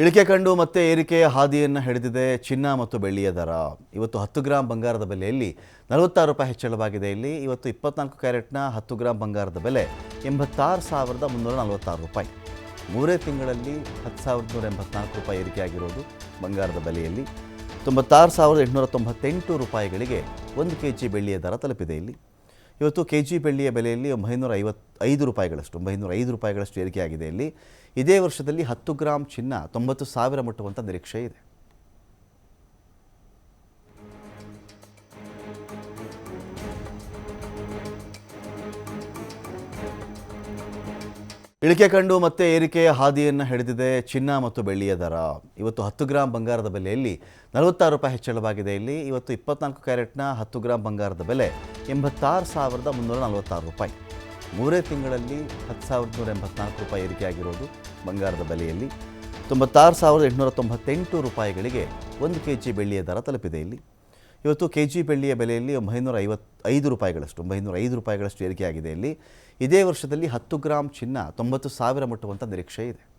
ಇಳಿಕೆ ಕಂಡು ಮತ್ತೆ ಏರಿಕೆಯ ಹಾದಿಯನ್ನು ಹಿಡಿದಿದೆ ಚಿನ್ನ ಮತ್ತು ಬೆಳ್ಳಿಯ ದರ. ಇವತ್ತು ಹತ್ತು ಗ್ರಾಂ ಬಂಗಾರದ ಬೆಲೆಯಲ್ಲಿ ನಲವತ್ತಾರು ರೂಪಾಯಿ ಹೆಚ್ಚಳವಾಗಿದೆ. ಇಲ್ಲಿ ಇವತ್ತು ಇಪ್ಪತ್ನಾಲ್ಕು ಕ್ಯಾರೆಟ್ನ ಹತ್ತು ಗ್ರಾಂ ಬಂಗಾರದ ಬೆಲೆ ಎಂಬತ್ತಾರು ಸಾವಿರದ ಮುನ್ನೂರ ನಲವತ್ತಾರು ರೂಪಾಯಿ. ಮೂರೇ ತಿಂಗಳಲ್ಲಿ ಹತ್ತು ಸಾವಿರದ ನೂರ ಎಂಬತ್ನಾಲ್ಕು ರೂಪಾಯಿ ಏರಿಕೆಯಾಗಿರೋದು ಬಂಗಾರದ ಬೆಲೆಯಲ್ಲಿ. ತೊಂಬತ್ತಾರು ಸಾವಿರದ ಎಂಟುನೂರ ತೊಂಬತ್ತೆಂಟು ರೂಪಾಯಿಗಳಿಗೆ ಒಂದು ಕೆ ಜಿ ಬೆಳ್ಳಿಯ ದರ ತಲುಪಿದೆ ಇಲ್ಲಿ. ಇವತ್ತು ಕೆ ಜಿ ಬೆಳ್ಳಿಯ ಬೆಲೆಯಲ್ಲಿ ಒಂಬೈನೂರ ಐವತ್ತು ಐದು ರೂಪಾಯಿಗಳಷ್ಟು ಒಂಬೈನೂರ ಐದು ರೂಪಾಯಿಗಳಷ್ಟು ಏರಿಕೆಯಾಗಿದೆ ಇಲ್ಲಿ. ಇದೇ ವರ್ಷದಲ್ಲಿ ಹತ್ತು ಗ್ರಾಂ ಚಿನ್ನ ತೊಂಬತ್ತು ಸಾವಿರ ಮುಟ್ಟುವಂಥ ನಿರೀಕ್ಷೆ ಇದೆ. ಇಳಿಕೆ ಕಂಡು ಮತ್ತೆ ಏರಿಕೆಯ ಹಾದಿಯನ್ನು ಹಿಡಿದಿದೆ ಚಿನ್ನ ಮತ್ತು ಬೆಳ್ಳಿಯ ದರ. ಇವತ್ತು ಹತ್ತು ಗ್ರಾಂ ಬಂಗಾರದ ಬೆಲೆಯಲ್ಲಿ ನಲವತ್ತಾರು ರೂಪಾಯಿ ಹೆಚ್ಚಳವಾಗಿದೆ. ಇಲ್ಲಿ ಇವತ್ತು ಇಪ್ಪತ್ನಾಲ್ಕು ಕ್ಯಾರೆಟ್ನ ಹತ್ತು ಗ್ರಾಂ ಬಂಗಾರದ ಬೆಲೆ ಎಂಬತ್ತಾರು ಸಾವಿರದ ಮುನ್ನೂರ ನಲವತ್ತಾರು ರೂಪಾಯಿ. ಮೂರೇ ತಿಂಗಳಲ್ಲಿ ಹತ್ತು ಸಾವಿರದ ನೂರ ಎಂಬತ್ನಾಲ್ಕು ರೂಪಾಯಿ ಏರಿಕೆಯಾಗಿರೋದು ಬಂಗಾರದ ಬೆಲೆಯಲ್ಲಿ. ತೊಂಬತ್ತಾರು ಸಾವಿರದ ಎಂಟುನೂರ ತೊಂಬತ್ತೆಂಟು ರೂಪಾಯಿಗಳಿಗೆ ಒಂದು ಕೆ ಜಿ ಬೆಳ್ಳಿಯ ದರ ತಲುಪಿದೆ ಇಲ್ಲಿ. ಇವತ್ತು ಕೆ ಜಿ ಬೆಳ್ಳಿಯ ಬೆಲೆಯಲ್ಲಿ ಒಂಬೈನೂರ ಐವತ್ತು ಐದು ರೂಪಾಯಿಗಳಷ್ಟು ಒಂಬೈನೂರ ಐದು ರೂಪಾಯಿಗಳಷ್ಟು ಏರಿಕೆಯಾಗಿದೆ ಇಲ್ಲಿ. ಇದೇ ವರ್ಷದಲ್ಲಿ ಹತ್ತು ಗ್ರಾಂ ಚಿನ್ನ ತೊಂಬತ್ತು ಸಾವಿರ ಮುಟ್ಟುವಂಥ ನಿರೀಕ್ಷೆ ಇದೆ